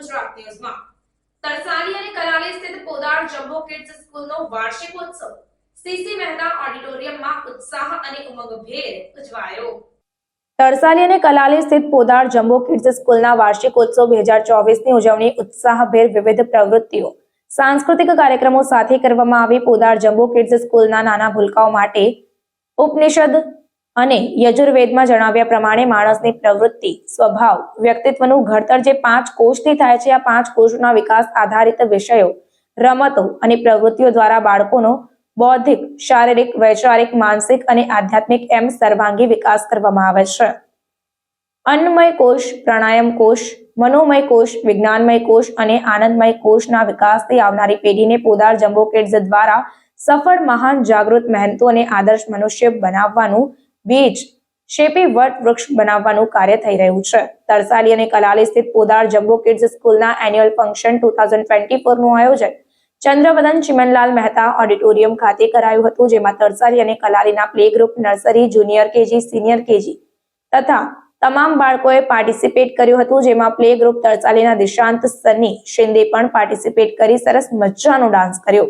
ગુજરાત ન્યૂઝમાં તરસાલી અને કલાલી સ્થિત પોદાર જમ્બો કિડ્સ સ્કૂલનો વાર્ષિકોત્સવ સીસી મહેતા ઓડિટોરિયમમાં ઉત્સાહ અને ઉમંગભેર ઉજવાયો. તરસાલી અને કલાલી સ્થિત પોદાર જમ્બો કિડ્સ સ્કૂલના વાર્ષિકોત્સવ બે હજાર ચોવીસની ઉજવણી ઉત્સાહભેર વિવિધ પ્રવૃત્તિઓ, સાંસ્કૃતિક કાર્યક્રમો સાથે કરવામાં આવી પોદાર જમ્બો કિડ્સ સ્કૂલના નાના ભૂલકાઓ માટે ઉપનિષદ અને યજુર્વેદમાં જણાવ્યા પ્રમાણે માણસની પ્રવૃત્તિ, સ્વભાવ, વ્યક્તિત્વનું ઘડતર જે પાંચ કોષથી થાય છે, આ પાંચ કોષના વિકાસ આધારિત વિષયો, રમતો અને પ્રવૃત્તિઓ દ્વારા બાળકોનો બૌદ્ધિક, શારીરિક, વૈચારિક, માનસિક અને આધ્યાત્મિક એમ સર્વાંગી વિકાસ કરવામાં આવે છે. અન્નમય કોષ, પ્રાણાયામ કોષ, મનોમય કોષ, વિજ્ઞાનમય કોષ અને આનંદમય કોષના વિકાસથી આવનારી પેઢીને પોદાર જમ્બો કિડ્સ દ્વારા સફળ, મહાન, જાગૃત, મહેનતુ અને આદર્શ મનુષ્ય બનાવવાનું બીજ શેપી વટ વૃક્ષ બનાવવાનું કાર્ય થઈ રહ્યું છે. તરસાલી અને કલાલી સ્થિત પોદાર જમ્બો કિડ્સ સ્કૂલના annual function two thousand twenty ફોરનું આયોજન ચંદ્રવદન ચિમનલાલ મહેતા ઓડિટોરિયમ ખાતે કરાયું હતું, જેમાં તરસાલી અને કલાલીના play group nursery junior KG senior KG તથા તમામ બાળકોએ પાર્ટિસિપેટ કર્યું હતું, જેમાં પ્લે ગ્રુપ તરસાલીના દિશાંત સની શિંદે પણ પાર્ટિસિપેટ કરી સરસ મજાનો ડાન્સ કર્યો.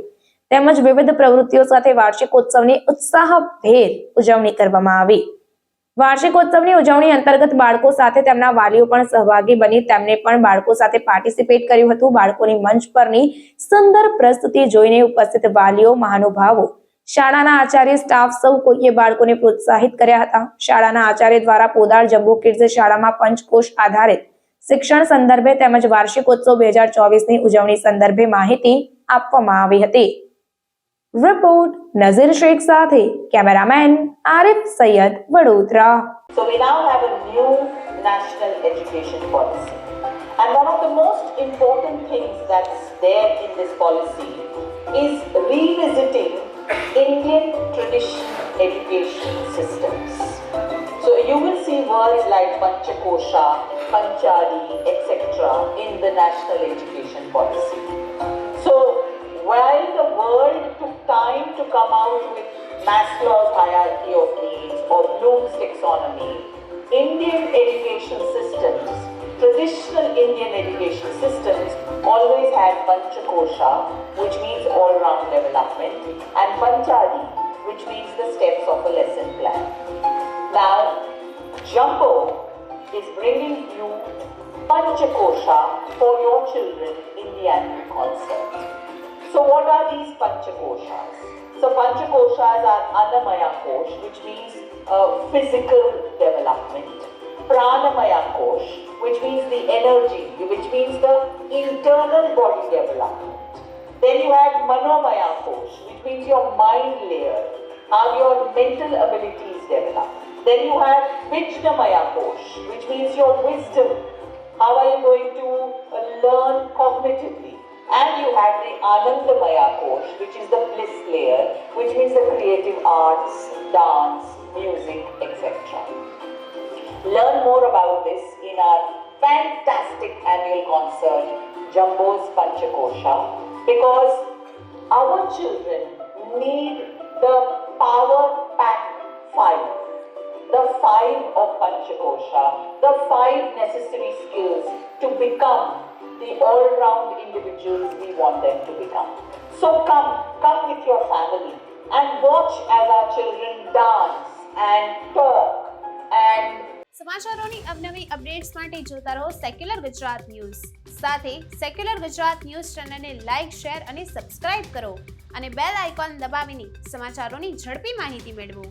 તેમજ વિવિધ પ્રવૃત્તિઓ સાથે વાર્ષિકોત્સવની ઉત્સાહભેર ઉજવણી કરવામાં આવી. વાર્ષિકોત્સવની ઉજવણી અંતર્ગત બાળકો સાથે તેમના વાલીઓ પણ સહભાગી બની તેમને પણ બાળકો સાથે પાર્ટિસિપેટ કર્યું હતું. બાળકોની મંચ પરની સુંદર પ્રસ્તુતિ જોઈને ઉપસ્થિત વાલીઓ મહાનુભાવો, શાળાના આચાર્ય સ્ટાફ સૌ કોઈએ બાળકોને પ્રોત્સાહિત કર્યા હતા. શાળાના આચાર્ય દ્વારા પોદાર જમ્બો કિડ્સ શાળામાં પંચકોશ આધારિત શિક્ષણ સંદર્ભે તેમજ વાર્ષિકોત્સવ બે હજાર ચોવીસની ઉજવણી સંદર્ભે માહિતી આપવામાં આવી હતી. રિપોર્ટ નઝીર શેખ સાથે cameraman Arif Sayed Vadodara So we now have a new national education policy. And one of the most important things that's there in this policy is revisiting Indian traditional education systems. So you will see words like Panchakosha, Panchali, etc. in the national education policy. Maslow's hierarchy of needs or Bloom's taxonomy, Indian education systems, traditional Indian education systems always had Panchakosha, which means all-round development, and Panchali, which means the steps of a lesson plan. Now, Jumbo is bringing you Panchakosha for your children in the annual concert. So what are these Panchakoshas? So Panchakoshas are Annamaya Kosh, which means uh, physical development. Pranamaya Kosh, which means the energy, which means the internal body development. Then you have Manomaya Kosh, which means your mind layer, how your mental abilities develop. Then you have Vijnamaya Kosh, which means your wisdom. How are you going to uh, learn cognitively? And you have the Anandamaya Kosh, which is the bliss layer, which means the creative arts, dance, music, etc. Learn more about this in our fantastic annual concert, Jumbo's Panchakosha, because our children need the power pack five. The five of Panchakosha, the five necessary skills to become the all-round individuals we want them to become. So come, come with your family and watch as our children dance and talk and સમાચારોની અવનવી updates માટે જોતા રહો secular Gujarat news સાથે secular Gujarat news ચેનલને like share અને subscribe કરો અને બેલ આઇકોન દબાવીને સમાચારોની ઝડપી માહિતી મેળવો